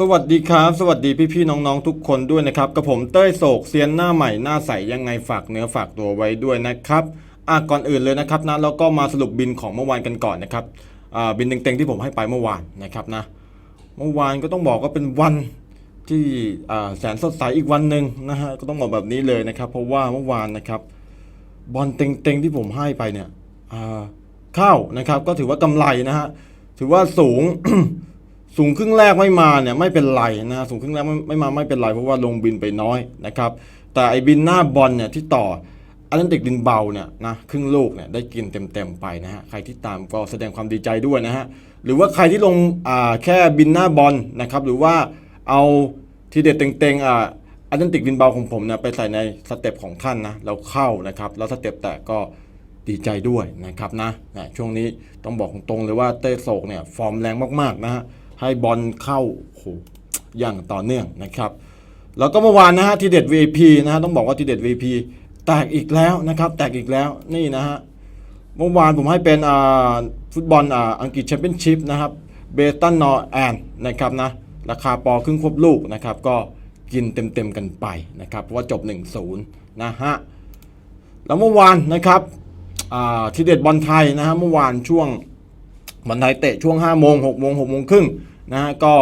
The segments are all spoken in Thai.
สวัสดีครับ สวัสดีพี่ๆน้องๆทุกคนด้วยนะครับกับผมเต้ยโศกเซียนหน้าใหม่หน้าใสยังไงฝากเนื้อฝากตัวไว้ด้วยนะครับอะก่อนอื่นเลยนะครับนะแล้วก็มาสรุปบินของเมื่อวานกันก่อนนะครับอ่าบินเต็งๆที่ผมให้ไปเมื่อวานนะครับนะเมื่อวานก็ต้องบอกว่าเป็นวันที่อ่าแสนสดใสอีกวันหนึ่งนะฮะก็ต้องบอกแบบนี้เลยนะครับ เพราะว่าเมื่อวานนะครับบอลเต็งๆที่ผมให้ไปเนี่ยอ่าเข้านะครับก็ถือว่ากำไรนะฮะถือว่าสูง สูงครึ่งแรกไม่มาเนี่ยไม่เป็นไรนะสูงครึ่งแรกไม่ไม่มาไม่เป็นไรเพราะว่าลงบินไปน้อยนะครับแต่ไอ้บินหน้าบอลเนี่ยที่ต่อแอันนั้นเด็กดินเบาเนี่ยนะครึ่งลูกเนี่ยได้กินเต็มๆไปนะฮะใครที่ตามก็แสดงความดีใจด้วยนะฮะหรือว่าใครที่ลงอ่าแค่บินหน้าบอลนะครับหรือว่าเอาทีเด็ดเต็งๆอ่าแอันนั้นติกดินเบาของผมเนี่ยไปใส่ในสเต็ปของท่านนะแล้วเข้านะครับแล้วสเต็ปแตกก็ดีใจด้วยนะครับนะนะช่วงนี้ต้องบอกตรงๆเลยว่าเต้โศกเนี่ยฟอร์มแรงมากๆนะฮะ ให้บอลเข้าโหอย่างต่อเนื่องนะครับ แล้วก็เมื่อวานนะฮะทีเด็ด VP นะฮะต้องบอกว่าทีเด็ด VP แตกอีกแล้วนะครับ แตกอีกแล้วนี่นะฮะเมื่อวานผมให้เป็นอ่าฟุตบอลอ่าอังกฤษแชมเปี้ยนชิพนะครับเบตันนอร์แอนนะครับนะราคาปอครึ่งควบลูกนะครับก็กินเต็มๆกันไปนะครับเพราะว่าจบ 1-0นะฮะแล้วเมื่อวานนะครับทีเด็ดบอลไทยนะฮะเมื่อวานช่วง บอลไทยเตะช่วง5โมง6โมง6โมงครึ่งนะฮะก็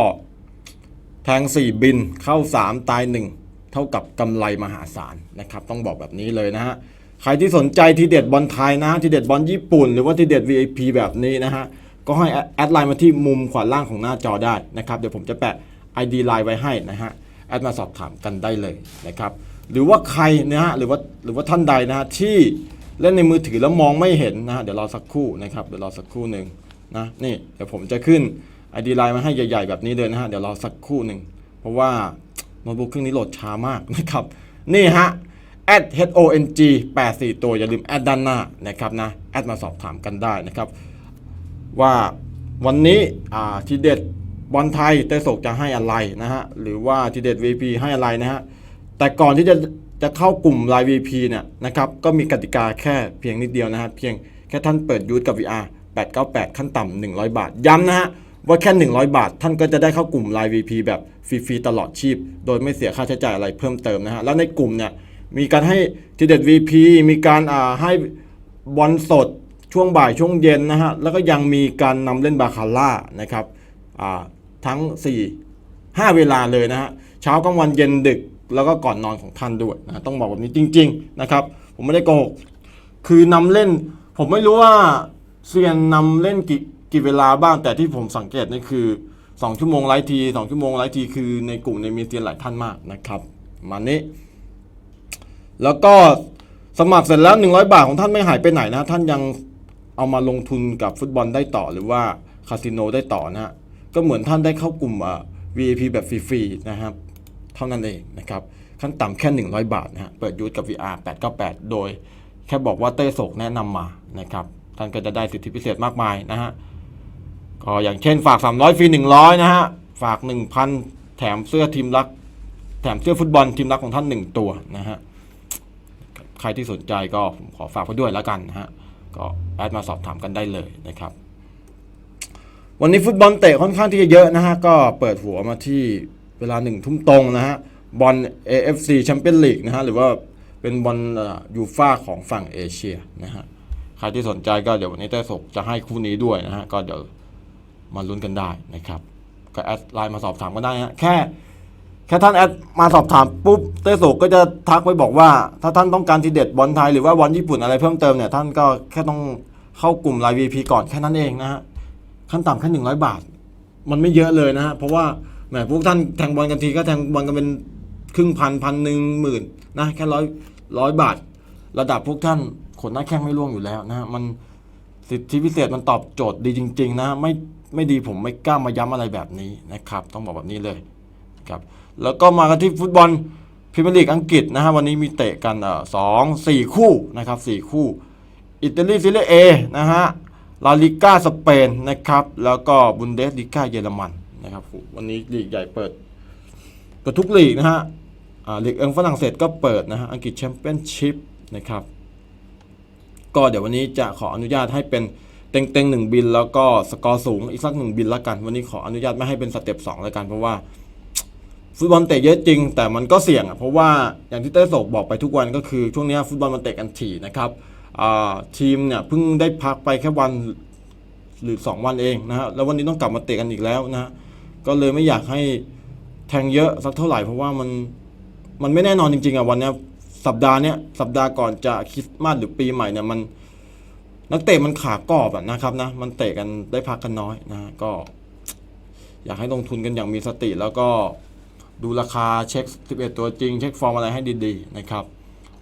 แทง 4 บินเข้า 3 ตาย 1 เท่ากับกำไรมหาศาลนะครับต้องบอกแบบนี้เลยนะฮะใครที่สนใจทีเด็ดบอลไทยนะฮะทีเด็ดบอลญี่ปุ่น หรือว่าทีเด็ด VIP แบบนี้นะฮะก็ให้แอดไลน์มาที่มุมขวาล่างของหน้าจอได้นะครับเดี๋ยวผมจะแปะ ID ไลน์ไว้ให้นะฮะแอดมาสอบถามกันได้เลยนะครับหรือว่าใครนะฮะหรือว่าหรือว่าท่านใดนะฮะที่เล่นในมือถือแล้วมองไม่เห็นนะฮะเดี๋ยวรอสักครู่นะครับเดี๋ยวรอสักครู่หนึ่ง นะนี่เดี๋ยวผมจะขึ้น ID ไลน์มาให้ใหญ่ๆ แบบนี้เลยนะฮะ เดี๋ยวรอสักครู่หนึ่ง เพราะว่าโน้ตบุ๊กเครื่องนี้โหลดช้ามากนะครับ นี่ฮะ at h o n g 84 ตัวอย่าลืมแอดด้านหน้านะครับนะแอดมาสอบถามกันได้นะครับ ว่าวันนี้อ่าทีเด็ดบอลไทยเตโศกจะให้อะไรนะฮะ หรือว่าทีเด็ด VP ให้อะไรนะฮะ แต่ก่อนที่จะจะเข้ากลุ่ม Line VP เนี่ยนะครับก็มีกติกาแค่เพียงนิดเดียวนะฮะเพียงแค่ท่านเปิดยูทกับ VR 898 ขั้นต่ำ100 บาท ย้ำนะฮะว่าแค่ 100 บาท ท่านก็จะได้เข้ากลุ่ม Line VP แบบฟรีๆตลอดชีพ โดยไม่เสียค่าใช้จ่ายอะไรเพิ่มเติมนะฮะ แล้วในกลุ่มเนี่ยมีการให้ทีเด็ด VP มีการอ่าให้บอลสดช่วงบ่ายช่วงเย็นนะฮะ แล้วก็ยังมีการนำเล่นบาคาร่านะครับอ่าทั้ง 4 5 เวลาเลยนะฮะ เช้ากลางวันเย็นดึกแล้วก็ก่อนนอนของท่านด้วยนะต้องบอกแบบนี้จริง ๆ นะครับ ผมไม่ได้โกหกคือนำเล่น ผมไม่รู้ว่า เซียนนำเล่นกี่กี่เวลาบ้างแต่ที่ผมสังเกตนี่คือ 2 ชั่วโมงไลฟ์ที2ชั่วโมงไลฟ์ทีคือในกลุ่มในมีเซียนหลายท่านมากนะครับมานี้ แล้วก็สมัครเสร็จแล้ว 100 บาทของท่านไม่หายไปไหนนะท่านยังเอามาลงทุนกับฟุตบอลได้ต่อหรือว่าคาสิโนได้ต่อนะฮะก็เหมือนท่านได้เข้ากลุ่มอ่า VIP แบบฟรีๆนะครับเท่านั้นเองนะครับขั้นต่ำแค่ 100 บาทนะฮะเปิดยูทกับ VR 898 โดย แค่บอกว่าเต้โศกแนะนำมานะครับ ท่านก็จะได้สิทธิพิเศษมากมายนะฮะก็อย่างเช่นฝาก 300 ฟรี 100 นะฮะ ฝาก 1,000 แถมเสื้อทีมรัก แถมเสื้อฟุตบอลทีมรักของท่าน 1 ตัวนะฮะ ใครที่สนใจก็ผมขอฝากไว้ด้วยแล้วกันนะฮะ ก็แอดมาสอบถามกันได้เลยนะครับ วันนี้ฟุตบอลเตะค่อนข้างที่จะเยอะนะฮะ ก็เปิดหัวมาที่เวลาหนึ่งทุ่มตรงนะฮะ บอล AFC แชมเปี้ยนลีกนะฮะ หรือว่าเป็นบอลยูฟ่าของฝั่งเอเชียนะฮะ ครที่สนใจก็เดี๋ยววันนี้เต้ศกจะให้คู่นี้ด้วยนะฮะก็เดี๋ยวมาลุ้นกันได้นะครับก็แอดไลน์มาสอบถามก็ได้ฮะแค่แค่ท่านแอดมาสอบถามปุ๊บเต้โศกก็จะทักไว้บอกว่า ถ้าท่านต้องการทีเด็ดบอลไทยหรือว่าบอลญี่ปุ่นอะไรเพิ่มเติมเนี่ยท่านก็แค่ต้องเข้ากลุ่มไลน์ VP ก่อนแค่นั้นเองนะฮะขั้นต่ำแค่หนึ่งร้อยบาท มันไม่เยอะเลยนะฮะเพราะว่าแหมพวกท่านแทงบอลกันทีก็แทงบอลกันเป็นครึ่งพันพันหนึ่งหมื่นนะแค่ร้อยร้อยบาท ระดับพวกท่าน ขนหน้าแข้งไม่ร่วงอยู่แล้วนะฮะมันสิทธิพิเศษมันตอบโจทย์ดีจริง ๆ นะไม่ไม่ดีผมไม่กล้ามาย้ำอะไรแบบนี้นะครับ ต้องบอกแบบนี้เลยครับแล้วก็มากันที่ฟุตบอลพรีเมียร์ลีกอังกฤษนะฮะวันนี้มีเตะกันสองสี่คู่นะครับสี่คู่ อิตาลีซีเรียเอนะฮะลาลิก้าสเปนนะครับแล้วก็บุนเดสลิก้าเยอรมันนะครับวันนี้ลีกใหญ่เปิดเปิดทุกลีกนะฮะอ่าลีกเอิงฝรั่งเศสก็เปิดนะฮะอังกฤษแชมเปี้ยนชิพนะครับ ก็เดี๋ยววันนี้จะขออนุญาตให้เป็นเต็งเต็งหนึ่งบิน แล้วก็สกอร์สูงอีกสักหนึ่งบินละกัน วันนี้ขออนุญาตไม่ให้เป็นสเต็ปสองแล้วกันเพราะว่าฟุตบอลเตะเยอะจริง แต่มันก็เสี่ยงอะเพราะว่าอย่างที่เต้โศกบอกไปทุกวันก็คือช่วงนี้ฟุตบอลมันเตะกันถี่นะครับทีมเนี่ยเพิ่งได้พักไปแค่วันหรือ 2 วันเองนะฮะแล้ววันนี้ต้องกลับมาเตะกันอีกแล้วนะฮะก็เลยไม่อยากให้แทงเยอะสักเท่าไหร่เพราะว่ามันมันไม่แน่นอนจริงๆอะวันนี้ สัปดาห์เนี้ยสัปดาห์ก่อนจะคริสต์มาสหรือปีใหม่เนี่ยมันนักเตะมันขากรอบอะนะครับนะมันเตะกันได้พักกันน้อยนะก็ อยากให้ลงทุนกันอย่างมีสติ แล้วก็ดูราคาเช็ค 11 ตัวจริง เช็คฟอร์มอะไรให้ดีๆนะครับ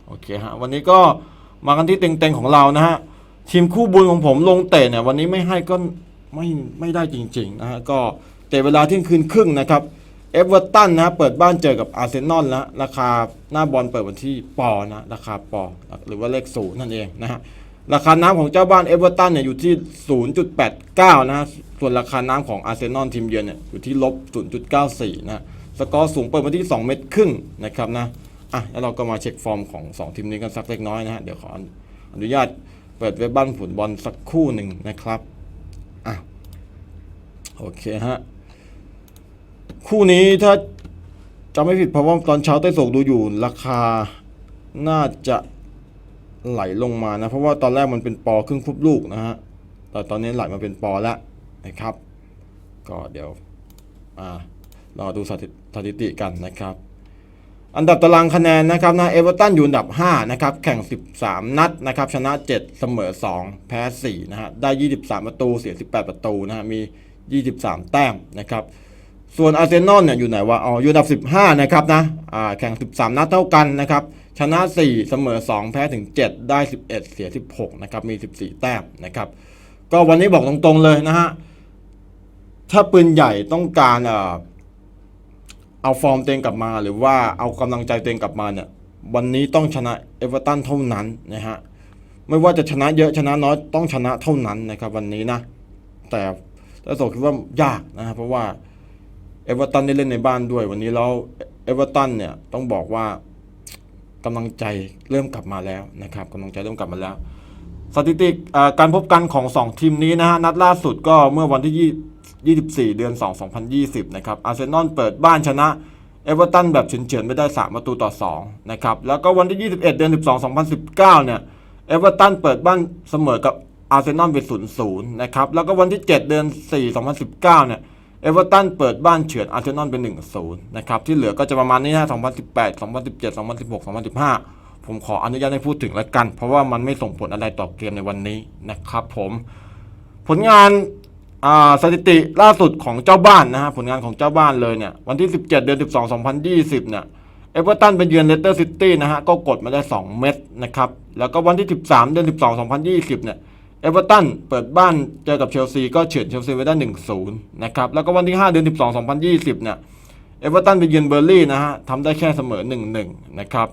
โอเคฮะวันนี้ก็มากันที่เต็งๆของเรานะฮะทีมคู่บุญของผมลงเตะเนี่ยวันนี้ไม่ให้ก็ไม่ไม่ได้จริงๆนะฮะก็เตะเวลาเที่ยงคืนครึ่งนะครับ เอเวอร์ตันนะเปิดบ้านเจอกับอาร์เซนอลนะราคาหน้าบอลเปิดวันที่ปอนะราคาปอหรือว่าเลขศูนย์นั่นเองนะฮะราคาน้ำของเจ้าบ้านเอเวอร์ตันเนี่ยอยู่ที่ 0.89 นะฮะส่วนราคาน้ำของอาร์เซนอลทีมเยือนเนี่ยอยู่ที่ลบ 0.94นะฮะสกอร์สูงเปิดมาที่ 2 เมตรครึ่งนะครับนะอะแล้วเราก็มาเช็คฟอร์มของ 2 ทีมนี้กันสักเล็กน้อยนะฮะเดี๋ยวขออนุญาตเปิดเว็บบ้านผุนบอลสักคู่หนึ่งนะครับอะโอเคฮะ คู่นี้ถ้าจำไม่ผิดเพราะว่าตอนเช้าใต้โศกดูอยู่ราคาน่าจะไหลลงมานะ เพราะว่าตอนแรกมันเป็นปอครึ่งคุบลูกนะฮะแต่ตอนนี้ไหลมาเป็นปอแล้วนะครับ ก็เดี๋ยวอ่ารอดูสถิติสถิติกันนะครับ อันดับตารางคะแนนนะครับนะเอเวอร์ตันอยู่อันดับ 5 นะครับ แข่ง 13 นัดนะครับ ชนะ 7 เสมอ 2 แพ้ 4 นะฮะ ได้ 23 ประตู เสีย 18 ประตูนะฮะ มี 23 แต้มนะครับ ส่วนอาร์เซนอลเนี่ยอยู่ไหนวะอ๋ออยู่อันดับ 15 นะครับนะอ่าแข่ง 13 นัดเท่ากันนะครับ ชนะ 4 เสมอ 2 แพ้ ถึง 7 ได้ 11 เสีย 16 นะครับ มี 14 แต้มนะครับ ก็วันนี้บอกตรงๆเลยนะฮะ ถ้าปืนใหญ่ต้องการเอ่อเอาฟอร์มเตัวเองกลับมา หรือว่าเอากำลังใจเตัวเองกลับมาเนี่ย วันนี้ต้องชนะเอเวอร์ตันเท่านั้นนะฮะ ไม่ว่าจะชนะเยอะชนะน้อยต้องชนะเท่านั้นนะครับ วันนี้นะ แต่แต่โสคิดว่ายากนะครับเพราะว่า เอเวอร์ตันได้เล่นในบ้านด้วย วันนี้แล้วเอเวอร์ตันเนี่ยต้องบอกว่ากำลังใจเริ่มกลับมาแล้วนะครับกำลังใจเริ่มกลับมาแล้ว สถิติการพบกันของ 2 ทีมนี้นะฮะนัดล่าสุดก็เมื่อวันที่ 24 เดือน 2 2020 นะครับอาร์เซนอลเปิดบ้านชนะเอเวอร์ตันแบบเฉือนๆไม่ได้ 3 ประตูต่อ 2 นะครับ แล้วก็วันที่ 21 เดือน 12 2019 เนี่ยเอเวอร์ตันเปิดบ้านเสมอกับอาร์เซนอลเป็น0-0 นะครับ แล้วก็วันที่ 7 เดือน 4 2019 เนี่ย เอเวอร์ตันเปิดบ้านเฉือนอาร์เซนอลเป็น1-0นะครับที่เหลือก็จะประมาณนี้นะ2018 2017 2016 2015 ผมขออนุญาตให้พูดถึงแล้วกัน เพราะว่ามันไม่ส่งผลอะไรต่อเกมในวันนี้นะครับผมผลงานสถิติล่าสุดของเจ้าบ้านนะฮะผลงานของเจ้าบ้านเลยเนี่ยวันที่ 17 เดือน 12 2020 เนี่ยเอเวอร์ตันไปเยือนเลสเตอร์ซิตี้นะฮะก็กดมาได้ 2 เม็ดนะครับแล้วก็วันที่ 13 เดือน 12 2020 เนี่ย เอเวอร์ตันเปิดบ้านเจอกับเชลซีก็เฉือนเชลซีไว้ได้1-0นย์นะครับแล้วก็วันที่ 5 เดือน 12 2020เนี่ยเอเวอร์ตันไปเยือนเบอร์ลี่นะฮะทำได้แค่เสมอ 1-1 นะครับ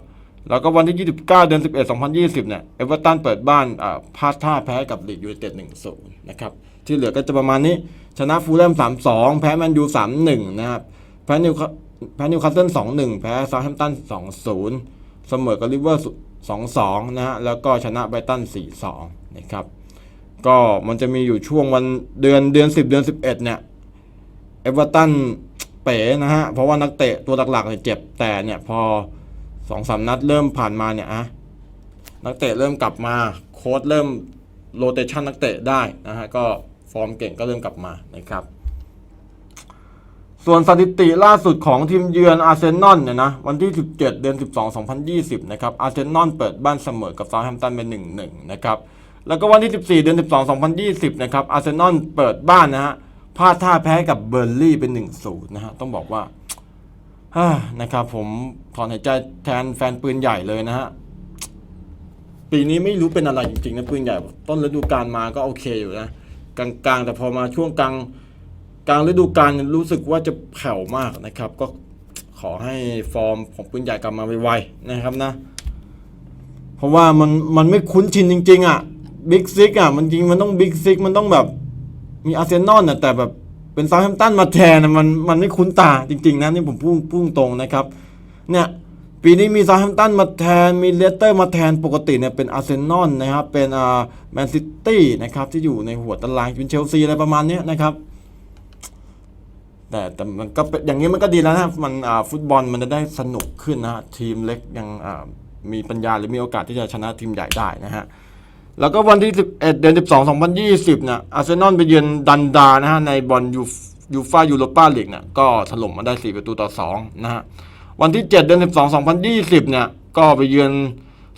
แล้วก็วันที่ 29 เดือน 11 2020 เนี่ย เอเวอร์ตันเปิดบ้านอ่าพลาดท่าแพ้กับลีดยูไนเต็ด1-0 นะครับ ที่เหลือก็จะประมาณนี้ ชนะฟูลแลม 3-2 แพ้แมนยู 3-1 นะครับ แพ้นิวคาแพ้นิวคาสเซิล 2-1 แพ้ซาแฮมป์ตัน 2-0 เสมอกับลิเวอร์ 2-2 นะฮะ แล้วก็ชนะไบรตัน 4-2 นะครับ ก็มันจะมีอยู่ช่วงวันเดือนเดือน10เดือน11เนี่ยเอเวอร์ตันเป๋นะฮะ เพราะว่านักเตะตัวหลักๆเนี่ยเจ็บแต่เนี่ยพอสองสามนัดเริ่มผ่านมาเนี่ยอะนักเตะเริ่มกลับมาโค้ดเริ่มโรเตชันนักเตะได้นะฮะ ก็ฟอร์มเก่งก็เริ่มกลับมานะครับ ส่วนสถิติล่าสุดของทีมเยือนอาร์เซนอลเนี่ยนะวันที่ 17 เดือน 12 2020 นะครับอาร์เซนอลเปิดบ้านเสมอกับซาแฮมป์ตันเป็น1-1 นะครับ แล้วก็วันที่ 14 เดือน 12 2020 นะครับ อาร์เซนอลเปิดบ้านนะฮะพลาดท่าแพ้กับเบอร์ลี่เป็น 1-0 นะฮะ ต้องบอกว่าฮานะครับผมถอนหายใจแทนแฟนปืนใหญ่เลยนะฮะ ปีนี้ไม่รู้เป็นอะไรจริงๆนะปืนใหญ่ ต้นฤดูกาลมาก็โอเคอยู่นะ กลางๆ แต่พอมาช่วงกลางกลางฤดูกาลรู้สึกว่าจะแผ่วมากนะครับ ก็ขอให้ฟอร์มของปืนใหญ่กลับมาไวๆนะครับนะ เพราะว่ามันมันไม่คุ้นชินจริง ๆอะ บิ๊กซิกอะมันจริงมันต้องบิ๊กซิกมันต้องแบบมีอาร์เซนอลน่ะแต่แบบเป็นซา u t แฮมป์ตันมาแทนมันมันไม่คุ้นตาจริง ๆ นะนี่ผมพูดพูดตรงนะครับ เนี่ยปีนี้มีซา u t แฮมป์ตันมาแทนมีเลสเตอร์มาแทนปกติเนี่ยเป็นอาร์เซนอลนะครับเป็นอ่าแมนซิตี้นะครับที่อยู่ในหัวตารางเป็นเชลซีอะไรประมาณนี้นะครับแต่แต่มันก็เป็นอย่างนี้มันก็ดีแล้วนะมันอ่าฟุตบอลมันจะได้สนุกขึ้นนะฮะทีมเล็กยังอ่ามีปัญญาหรือมีโอกาสที่จะชนะทีมใหญ่ได้นะฮะ แล้วก็วันที่ 11 เดือน 12 2020เนี่ยอาร์เซนอลไปเยือนดันดานะฮะในบอลยูยูฟ่ายูโรปาลีกเนี่ยก็ถล่มมาได้ 4 ประตูต่อ2นะฮะวันที่ 7 เดือน 12 2020เนี่ยก็ไปเยือน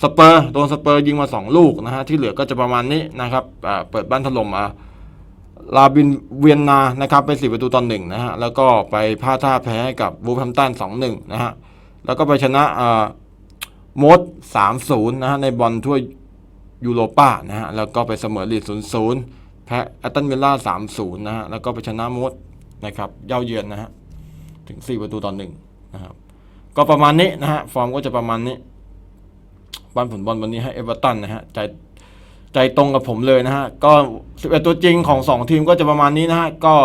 สเปอร์โดนสเปอร์ยิงมา 2 ลูกนะฮะที่เหลือก็จะประมาณนี้นะครับอ่าเปิดบ้านถล่มมาลาบินเวียนนานะครับไป 4 ประตูต่อ1นะฮะแล้วก็ไปพลาดท่าแพ้กับวูฟแฮมตัน2-1นะฮะแล้วก็ไปชนะอ่ามด 3-0 นะฮะในบอลถ้วย ยูโรป้านะฮะแล้วก็ไปเสมอลีด0 0แพ้แอตตันวิลล่า3 0นะฮะแล้วก็ไปชนะมดนะครับเย่าเยือนนะฮะถึง 4 ประตูต่อหนึ่งนะครับก็ประมาณนี้นะฮะฟอร์มก็จะประมาณนี้บ้านผลบอลวันนี้ให้เอเวอร์ตันนะฮะใจใจตรงกับผมเลยนะฮะก็11ตัวจริงของ 2 ทีมก็จะประมาณนี้นะฮะก็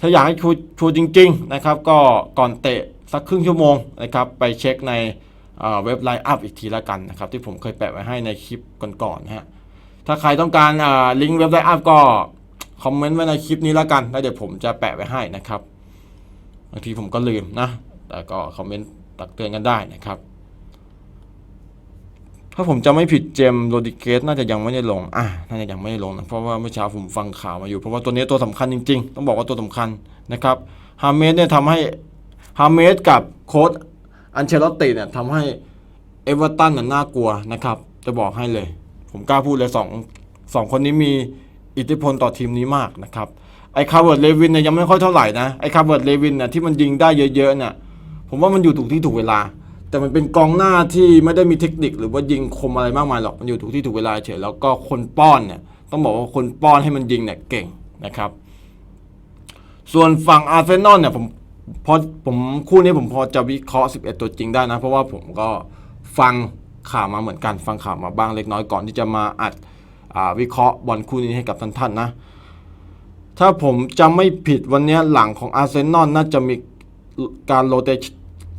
ถ้าอยากให้ชูชูจริง ๆ นะครับ ก็ก่อนเตะสักครึ่งชั่วโมงนะครับ ไปเช็คใน เว็บไลน์อัพอีกทีละกันนะครับที่ผมเคยแปะไว้ให้ในคลิปก่อนๆนะฮะถ้าใครต้องการลิงก์เว็บไลน์อัพก็คอมเมนต์ไว้ในคลิปนี้ละกันแล้วเดี๋ยวผมจะแปะไว้ให้นะครับบางทีผมก็ลืมนะแต่ก็คอมเมนต์ตักเตือนกันได้นะครับ ถ้าผมจะไม่ผิดเจมโรดิเกสน่าจะยังไม่ได้ลงอะน่าจะยังไม่ได้ลงนะเพราะว่าเมื่อเช้าผมฟังข่าวมาอยู่ เพราะว่าตัวนี้ตัวสำคัญจริง ๆ ต้องบอกว่าตัวสำคัญนะครับฮาเมสเนี่ยทำให้ฮาเมสกับโค้ด อันเชลอตติเนี่ยทำให้เอเวอร์ตันน่ะน่ากลัวนะครับ จะบอกให้เลย ผมกล้าพูดเลยสองสองคนนี้มีอิทธิพลต่อทีมนี้มากนะครับ ไอ้คาร์เวิร์ดเลวินเนี่ยยังไม่ค่อยเท่าไหร่นะ ไอ้คาร์เวิร์ดเลวินเนี่ยที่มันยิงได้เยอะๆเนี่ยผมว่ามันอยู่ถูกที่ถูกเวลา แต่มันเป็นกองหน้าที่ไม่ได้มีเทคนิคหรือว่ายิงคมอะไรมากมายหรอก มันอยู่ถูกที่ถูกเวลาเฉย แล้วก็คนป้อนเนี่ยต้องบอกว่าคนป้อนให้มันยิงเนี่ยเก่งนะครับ ส่วนฝั่งอาร์เซนอลเนี่ยผม พอผมคู่นี้ผมพอจะวิเคราะห์ 11 ตัวจริงได้นะ เพราะว่าผมก็ฟังข่าวมาเหมือนกันฟังข่าวมาบ้างเล็กน้อยก่อนที่จะมาอัดอวิเคราะห์บอลคู่นี้ให้กับท่านๆนะ ถ้าผมจำไม่ผิดวันนี้หลังของอาร์เซนอลน่าจะมีการโรเตช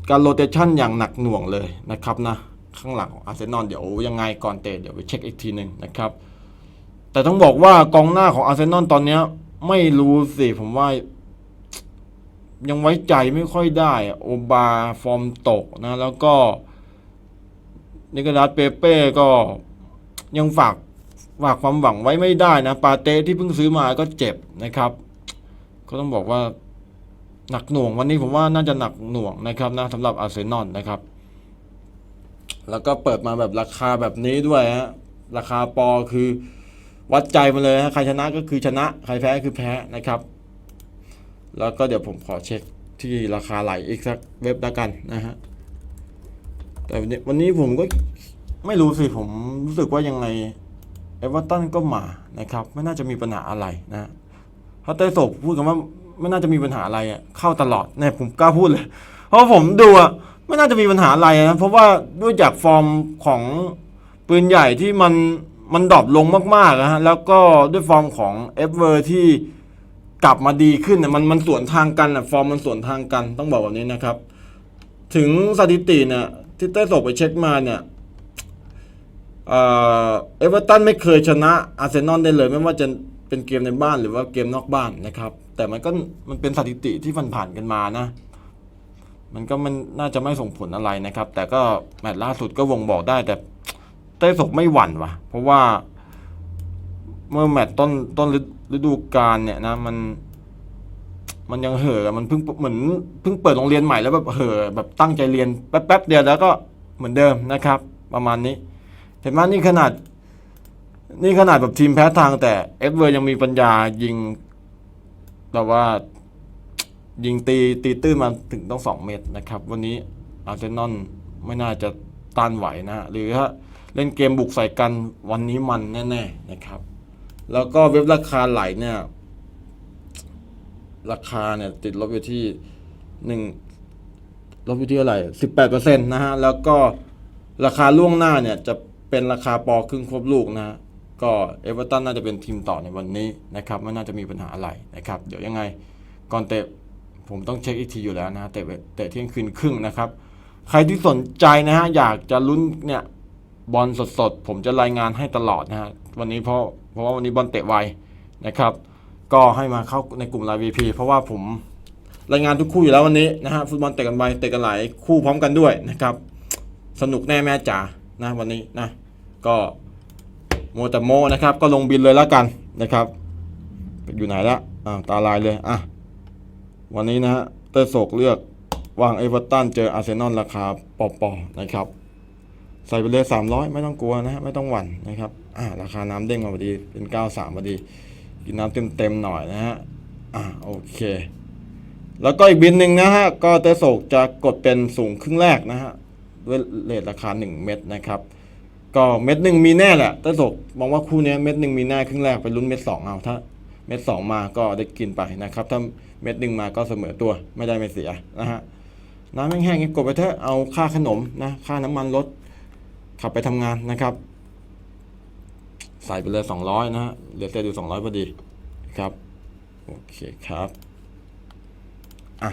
การโรเตชันอย่างหนักหน่วงเลยนะครับนะ ข้างหลังของอาร์เซนอลเดี๋ยวยังไงก่อนเตะเดี๋ยวไปเช็คอีกทีหนึ่งนะครับ แต่ต้องบอกว่ากองหน้าของอาร์เซนอลตอนนี้ไม่รู้สิผมว่า ยังไว้ใจไม่ค่อยได้ โอบาฟอร์มตกนะ แล้วก็นิโคลัสเปเป้ก็ยังฝากฝากความหวังไว้ไม่ได้นะ ปาเต้ที่เพิ่งซื้อมาก็เจ็บนะครับ ก็ต้องบอกว่าหนักหน่วงวันนี้ผมว่าน่าจะหนักหน่วงนะครับนะสำหรับอาร์เซนอลนะครับ แล้วก็เปิดมาแบบราคาแบบนี้ด้วยฮะราคาปอคือวัดใจมาเลยฮะใครชนะก็คือชนะ ใครแพ้คือแพ้นะครับ แล้วก็เดี๋ยวผมขอเช็คที่ราคาไหลอีกสักเว็บล้วกันนะฮะ แต่วันนี้วันนี้ผมก็ไม่รู้สิผมรู้สึกว่ายังไงเอเวอร์ตันก็มานะครับ ไม่น่าจะมีปัญหาอะไรนะเพราะเต้โศกพูดกันว่าไม่น่าจะมีปัญหาอะไรอะเข้าตลอดเนี่ยผมกล้าพูดเลย เพราะผมดูอะไม่น่าจะมีปัญหาอะไรนะเพราะว่าด้วยจากฟอร์มของปืนใหญ่ที่มันมันดรอปลงมากๆนะฮะแล้วก็ด้วยฟอร์มของเอฟเวอร์ที่ กลับมาดีขึ้นน่ะมันมันสวนทางกันอะฟอร์มมันสวนทางกันต้องบอกแบบนี้นะครับ ถึงสถิติเนี่ยที่เต้ส่งไปเช็คมาเนี่ยเอเวอร์ตันไม่เคยชนะอาร์เซนอลได้เลย ไม่ว่าจะเป็นเกมในบ้านหรือว่าเกมนอกบ้านนะครับ แต่มันก็มันเป็นสถิติที่ผ่านๆกันมานะ มันก็มันน่าจะไม่ส่งผลอะไรนะครับ แต่ก็แมตช์ล่าสุดก็วงบอกได้แต่เต้ส่งไม่หวั่นว่ะเพราะว่าเมื่อแมตช์ต้นต้น ฤดูกาลเนี่ยนะมัน มันยังเห่อะมันเพิ่งเหมือนเพิ่งเปิดโรงเรียนใหม่แล้วแบบเห่อะแบบตั้งใจเรียนแป๊บๆเดียวแล้วก็เหมือนเดิมนะครับ ประมาณนี้ เห็นไหมนี่ขนาด นี่ขนาดแบบทีมแพ้ทางแต่เอฟเวอร์ยังมีปัญญายิงแบบว่ายิงตีตีตื้นมาถึงต้องสองเมตรนะครับ วันนี้อาร์เซนอลไม่น่าจะต้านไหวนะ หรือถ้าเล่นเกมบุกใส่กันวันนี้มันแน่ ๆ นะครับ แล้วก็เว็บราคาไหลเนี่ย ราคาเนี่ย ติดลบอยู่ที่หนึ่งลบอยู่ที่เท่าไรสิบแปดเปอร์เซ็นต์นะฮะ แล้วก็ราคาล่วงหน้าเนี่ยจะเป็นราคาปอครึ่งครบลูกนะฮะก็เอเวอร์ตันน่าจะเป็นทีมต่อในวันนี้นะครับไม่น่าจะมีปัญหาอะไรนะครับ เดี๋ยวยังไงก่อนเตะผมต้องเช็คอีกทีอยู่แล้วนะฮะเตะเตะเที่ยงคืนครึ่งนะครับ ใครที่สนใจนะฮะอยากจะลุ้นเนี่ยบอลสดๆ ผมจะรายงานให้ตลอดนะฮะวันนี้เพราะ เพราะว่าวันนี้บอลเตะไวนะครับ ก็ให้มาเข้าในกลุ่มไลน์ VP เพราะว่าผมรายงานทุกคู่อยู่แล้ววันนี้นะฮะฟุตบอลเตะกันไปเตะกันหลายคู่พร้อมกันด้วยนะครับ สนุกแน่แม่จ๋านะวันนี้นะ ก็โมแต่โมนะครับ ก็ลงบินเลยแล้วกันนะครับอยู่ไหนละอ่าตาลายเลยอะวันนี้นะฮะเตอร์โศกเลือกวางเอเวอร์ตันเจออาร์เซนอลราคาปอปอนะครับ ใส่ไปเลย300ไม่ต้องกลัวนะฮะไม่ต้องหวั่นนะครับ อ่าราคาน้ำเด้งมาพอดีเป็น 93พอดี กินน้ำเต็มๆหน่อยนะฮะอ่าโอเค แล้วก็อีกบินหนึ่งนะฮะ ก็เตอร์โศกจะกดเป็นสูงครึ่งแรกนะฮะ ด้วยเลทราคา 1 เม็ดนะครับ ก็เม็ดหนึ่งมีแน่แหละเตอร์โศกมองว่าคู่เนี้ยเม็ดหนึ่งมีแน่ครึ่งแรกไปลุ้นเม็ดสองเอาถ้าเม็ดสองมาก็ได้กินไปนะครับ ถ้าเม็ดหนึ่งมาก็เสมอตัวไม่ได้ไม่เสียนะฮะน้ำแห้งๆกดไปเถอะเอาค่าขนมนะค่าน้ำมันรถขับไปทำงานนะครับ ใส่ไปเลย 200 นะฮะเหลือแต่ดู200พอดีครับ โอเคครับอะ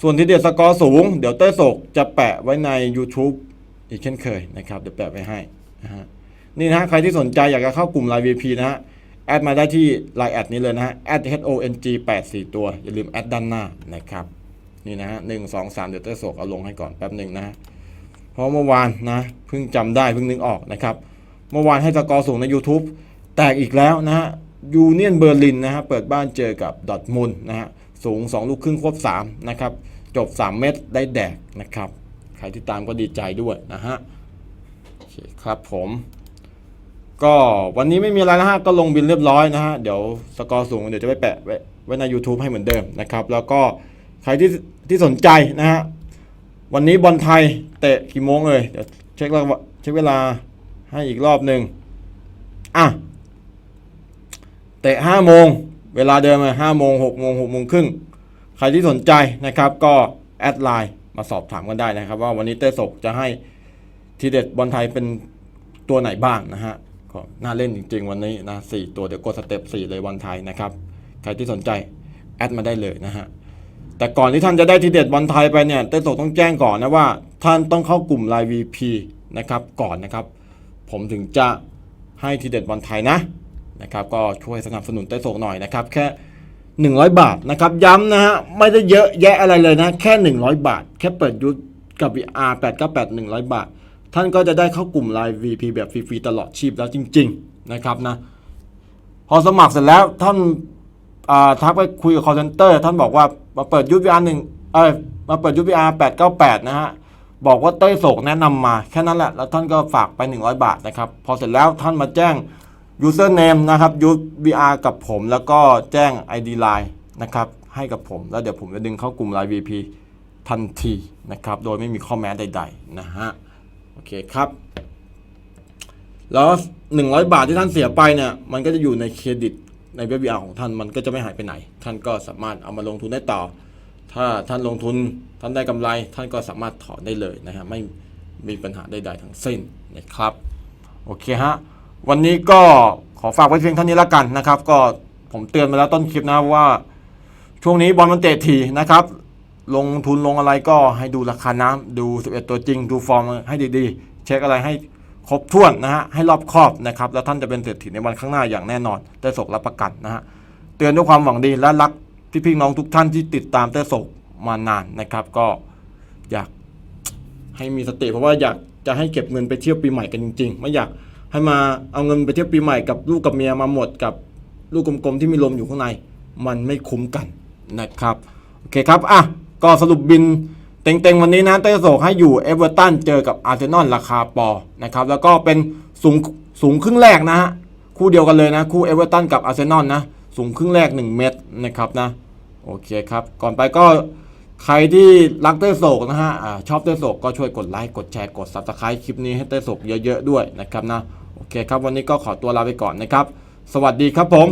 ส่วนที่เด็ดสกอร์สูง เดี๋ยวเต้ยโศกจะแปะไว้ใน YouTube อีกเช่นเคยนะครับ เดี๋ยวแปะไว้ให้นะฮะนี่นะฮะใครที่สนใจอยากจะเข้ากลุ่ม Line VP นะฮะ แอดมาได้ที่ Line แอดนี้เลยนะฮะ h o n g 8 4 ตัว อย่าลืมแอดด้านหน้านะครับ นี่นะฮะหนึ่งสองสามเดี๋ยวเต้ยโศกเอาลงให้ก่อนแป๊บหนึ่งนะฮะเพราะเมื่อวานนะเพิ่งจำได้เพิ่งนึกออกนะครับ เมื่อวานให้สกอร์สูงใน YouTube แตกอีกแล้วนะฮะยูเนียนเบอร์ลินนะฮะเปิดบ้านเจอกับดอทมุนนะฮะสูง 2 ลูกครึ่งควบ3นะครับจบ 3 เม็ดได้แดกนะครับ ใครที่ตามก็ดีใจด้วยนะฮะโอเคครับผม ก็วันนี้ไม่มีอะไรนะฮะก็ลงบินเรียบร้อยนะฮะเดี๋ยวสกอร์สูงเดี๋ยวจะไปแปะไว้ใน YouTube ให้เหมือนเดิมนะครับ แล้วก็ใครที่ที่สนใจนะฮะวันนี้บอลไทยเตะกี่โมงเลยเดี๋ยวเช็คแล้วเช็คเวลา ให้อีกรอบหนึ่งอะเตะห้าโมงเวลาเดิมเลยห้าโมงหกโมงหกโมงครึ่งใครที่สนใจนะครับก็แอดไลน์มาสอบถามกันได้นะครับ ว่าวันนี้เต้ศกจะให้ทีเด็ดบอลไทยเป็นตัวไหนบ้างนะฮะก็น่าเล่นจริง ๆ วันนี้นะสี่ตัวเดี๋ยวกดสเต็ปสี่เลยบอลไทยนะครับใครที่สนใจแอดมาได้เลยนะฮะแต่ก่อนที่ท่านจะได้ทีเด็ดบอลไทยไปเนี่ยเต้นสกต้องแจ้งก่อนนะว่า ท่านต้องเข้ากลุ่มไลน์ VP นะครับก่อนนะครับ ผมถึงจะให้ทีเด็ดบอลไทยนะนะครับก็ช่วยสนับสนุนเต้นสกหน่อยนะครับแค่ 100 บาทนะครับย้ำนะฮะไม่ได้เยอะแยะอะไรเลยนะ แค่ 100 บาท แค่เปิดยุทธกับ VR 898 100 บาท ท่านก็จะได้เข้ากลุ่มไลน์ VP แบบฟรีๆตลอดชีพแล้วจริง ๆ นะครับนะพอสมัครเสร็จแล้วท่านาทักไปคุยกับ call center ท่านบอกว่ามาเปิดยุทธ VR หนึ่งเอ้ยมาเปิดยุทธ VR 898 นะฮะ บอกว่าเต้ยโศกแนะนำมาแค่นั้นแหละแล้วท่านก็ฝากไป 100 บาทนะครับ พอเสร็จแล้วท่านมาแจ้ง username นะครับยุทธ VR กับผมแล้วก็แจ้ง ID Line นะครับให้กับผม แล้วเดี๋ยวผมจะดึงเข้ากลุ่ม Line VP ทันทีนะครับ โดยไม่มีข้อแม้ใด ๆ นะฮะ โอเคครับ แล้ว 100 บาทที่ท่านเสียไปเนี่ย มันก็จะอยู่ในเครดิตในเว็บ VR ของท่าน มันก็จะไม่หายไปไหน ท่านก็สามารถเอามาลงทุนได้ต่อ ถ้าท่านลงทุนท่านได้กำไรท่านก็สามารถถอนได้เลยนะฮะไม่มีปัญหาใดๆทั้งสิ้นนะครับโอเคฮะวันนี้ก็ขอฝากไว้เพียงเท่านี้แล้วกันนะครับ ก็ผมเตือนมาแล้วต้นคลิปนะว่า ช่วงนี้บอลมันเตะทีนะครับ ลงทุนลงอะไรก็ให้ดูราคาน้ำดู 11 ตัวจริง ดูฟอร์มให้ดีๆ เช็คอะไรให้ครบถ้วนนะฮะให้รอบครอบนะครับแล้วท่านจะเป็นเศรษฐีในวันข้างหน้าอย่างแน่นอนเต้ศกรับประกันนะฮะเตือนด้วยความหวังดีและรัก พี่พี่น้องทุกท่านที่ติดตามเต้ศกมานานนะครับ ก็อยากให้มีสติเพราะว่าอยากจะให้เก็บเงินไปเที่ยวปีใหม่กันจริง ๆ ไม่อยากให้มาเอาเงินไปเที่ยวปีใหม่กับลูกกับเมียมาหมดกับลูกกลมๆที่มีลมอยู่ข้างใน มันไม่คุ้มกันนะครับโอเคครับอะก็สรุปบินเต็งๆวันนี้นะเต้โศกให้อยู่เอเวอร์ตันเจอกับอาร์เซนอลราคาปอนะครับแล้วก็เป็นสูงสูงครึ่งแรกนะฮะคู่เดียวกันเลยนะ คู่เอเวอร์ตันกับอาร์เซนอลนะ สูงครึ่งแรก 1 เมตรนะครับนะโอเคครับ ก่อนไปก็ใครที่รักเต้โศกนะฮะอชอบเต้โศกก็ช่วยกดไลค์กดแชร์กด subscribe คลิปนี้ให้เต้โศกเยอะๆด้วยนะครับนะโอเคครับวันนี้ก็ขอตัวลาไปก่อนนะครับ สวัสดีครับผม